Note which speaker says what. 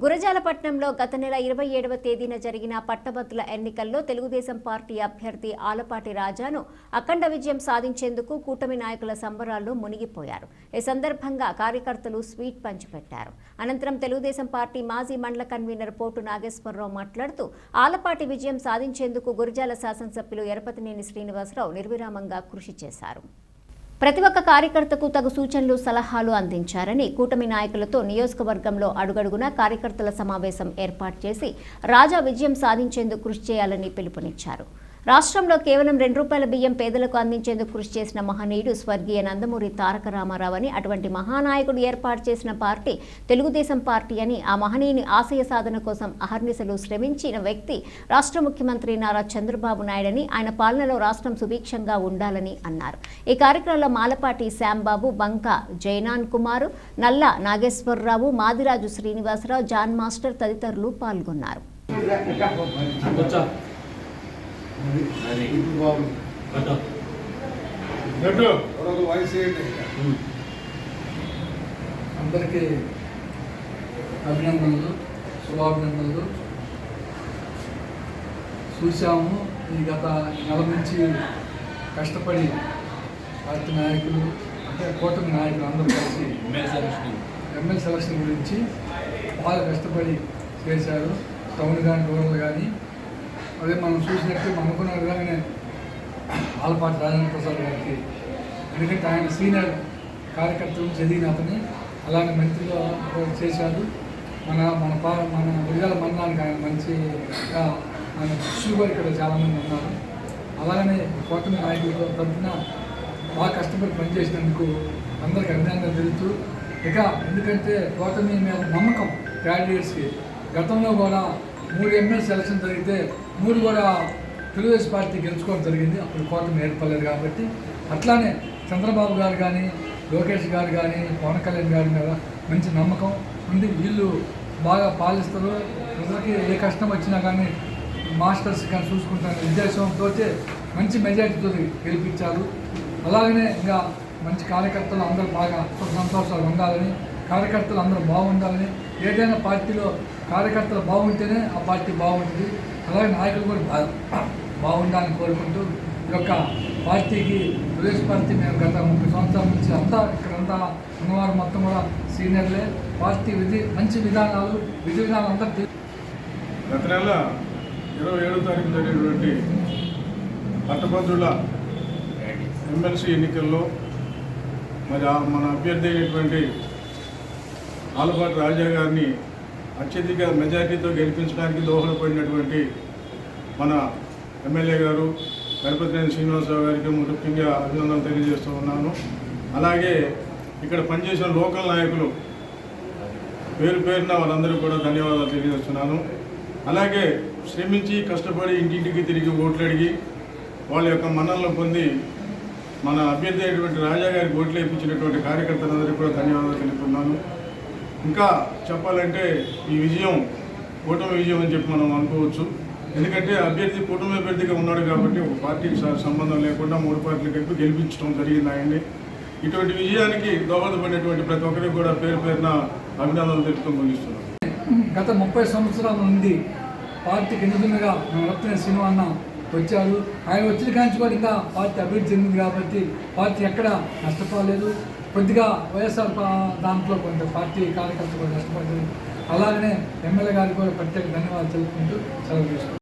Speaker 1: గురజాలపట్నంలో గత నెల ఇరవై ఏడవ తేదీన జరిగిన పట్టభద్రుల ఎన్నికల్లో తెలుగుదేశం పార్టీ అభ్యర్థి ఆలపాటి రాజాను అఖండ విజయం సాధించేందుకు కూటమి నాయకుల సంబరాల్లో మునిగిపోయారు. ఈ సందర్భంగా కార్యకర్తలు స్వీట్ పంచిపెట్టారు అనంతరం తెలుగుదేశం పార్టీ మాజీ మండల కన్వీనర్ పోటు నాగేశ్వరరావు మాట్లాడుతూ ఆలపాటి విజయం సాధించేందుకు గురజాల శాసనసభ్యులు ఎరపతినేని శ్రీనివాసరావు నిర్విరామంగా కృషి చేశారు. ప్రతి ఒక్క కార్యకర్తకు తగు సూచనలు సలహాలు అందించారని కూటమి నాయకులతో నియోజకవర్గంలో అడుగడుగునా కార్యకర్తల సమావేశం ఏర్పాటు చేసి రాజా విజయం సాధించేందుకు కృషి చేయాలని పిలుపునిచ్చారు. రాష్ట్రంలో కేవలం రెండు రూపాయల బియ్యం పేదలకు అందించేందుకు కృషి చేసిన మహనీయుడు స్వర్గీయ నందమూరి తారక రామారావు అని అటువంటి మహానాయకుడు ఏర్పాటు చేసిన పార్టీ తెలుగుదేశం పార్టీ అని ఆ మహనీయుని ఆశయ సాధన కోసం అహర్నిశలు శ్రమించిన వ్యక్తి రాష్ట్ర ముఖ్యమంత్రి నారా చంద్రబాబు నాయుడని ఆయన పాలనలో రాష్ట్రం సుభిక్షంగా ఉండాలని అన్నారు. ఈ కార్యక్రమంలో మాలపాటి శ్యాంబాబు బంక జైనాన్ కుమారు నల్ల నాగేశ్వరరావు మాదిరాజు శ్రీనివాసరావు జాన్ మాస్టర్ తదితరులు పాల్గొన్నారు.
Speaker 2: అందరికీ అభినందనలు శుభాభినందనలు. చూసాము ఈ గత నెల నుంచి కష్టపడి పార్టీ నాయకులు అంటే కూటమి నాయకులు అందరూ కలిసి
Speaker 3: ఎమ్మెల్యే సెలక్షన్
Speaker 2: ఎమ్మెల్యే సెలక్షన్ గురించి బాగా కష్టపడి చేశారు. టౌన్ కానీ రూరల్ కానీ అదే మనం చూసినట్టు మనం అనుకున్న విధంగానే ఆలపాటి రాజేంద్ర ప్రసాద్ గారికి ఎందుకంటే ఆయన సీనియర్ కార్యకర్తలు చదివిన అతని అలాగే మంత్రిగా చేశారు మన మన పా మన విడుదల మండలానికి ఆయన మంచి ఆయన శిష్యుగా ఇక్కడ చాలామంది ఉన్నారు. అలాగనే కూటమి నాయకులతో తరఫున బాగా కష్టపడి పనిచేసినందుకు అందరికీ అభినందన తెలుపుతూ ఇక ఎందుకంటే కూటమి మీద నమ్మకం క్యాండిడేట్స్కి గతంలో కూడా మూడు ఎమ్మెల్యే సెలక్షన్ జరిగితే మూడు కూడా తెలుగుదేశం పార్టీ గెలుచుకోవడం జరిగింది. అప్పుడు కూటమి ఏర్పడలేదు కాబట్టి. అట్లానే చంద్రబాబు గారు కానీ లోకేష్ గారు కానీ పవన్ కళ్యాణ్ గారి మీద మంచి నమ్మకం ఉంది. వీళ్ళు బాగా పాలిస్తారు. ప్రజలకి ఏ కష్టం వచ్చినా కానీ మాస్టర్స్ కానీ చూసుకుంటారు. ఉద్దేశంతో మంచి మెజార్టీతో గెలిపించారు. అలాగనే ఇంకా మంచి కార్యకర్తలు అందరూ బాగా సంతోషాలు ఉండాలని కార్యకర్తలు అందరూ బాగుండాలని ఏదైనా పార్టీలో కార్యకర్తలు బాగుంటేనే ఆ పార్టీ బాగుంటుంది. అలాగే నాయకులు కూడా బా బాగుండాలని కోరుకుంటూ ఈ యొక్క పార్టీకి తెలుగుదేశం పార్టీ మేము గత ముప్పై సంవత్సరాల నుంచి అంతా ఇక్కడంతా ఉన్నవారు మొత్తం కూడా సీనియర్లే. పార్టీ విధి మంచి విధానాలు విధి విధానాలు అంతా తెలి-
Speaker 4: గత నెల ఇరవై ఏడో తారీఖు జరిగినటువంటి పట్టభద్రుల ఎమ్మెల్సీ ఎన్నికల్లో మరి మన అభ్యర్థి అయినటువంటి ఆలపాటి రాజా గారిని అత్యధిక మెజార్టీతో గెలిపించడానికి దోహదపడినటువంటి మన ఎమ్మెల్యే గారు గణపతినేని శ్రీనివాసరావు గారికి ముఖ్యంగా అభినందనలు తెలియజేస్తూ ఉన్నాను. అలాగే ఇక్కడ పనిచేసిన లోకల్ నాయకులు పేరు పేరున వాళ్ళందరికీ కూడా ధన్యవాదాలు తెలియజేస్తున్నాను. అలాగే శ్రమించి కష్టపడి ఇంటింటికి తిరిగి ఓట్లు అడిగి వాళ్ళ యొక్క మన్నలను పొంది మన అభ్యర్థి అయినటువంటి రాజా గారికి ఓట్లు వేయించినటువంటి కార్యకర్తలందరికీ కూడా ధన్యవాదాలు తెలుపుతున్నాను. ఇంకా చెప్పాలంటే ఈ విజయం కూటమి విజయం అని చెప్పి మనం అనుకోవచ్చు. ఎందుకంటే అభ్యర్థి కూటమి అభ్యర్థిగా ఉన్నాడు కాబట్టి ఒక పార్టీకి సంబంధం లేకుండా మూడు పార్టీలు కలిపి గెలిపించడం జరిగింది ఆయన్ని ఇటువంటి విజయానికి దోహదపడినటువంటి ప్రతి ఒక్కరికి కూడా పేరు పేరున అభినందనలు తెలుపుతూ ముగిస్తున్నాను
Speaker 2: గత ముప్పై సంవత్సరాల నుండి పార్టీకి నిధులుగా రత్న సినిమా వచ్చారు. ఆయన వచ్చిన కాంచి కూడా ఇంకా పార్టీ అభివృద్ధి చెందింది కాబట్టి పార్టీ ఎక్కడ నష్టపోలేదు. కొద్దిగా వైఎస్ఆర్ దాంట్లో కొంత పార్టీ కార్యకర్తలు కూడా నష్టపడ్డారు అలాగనే ఎమ్మెల్యే గారికి కూడా ప్రత్యేక ధన్యవాదాలు తెలుపుకుంటూ సెలవు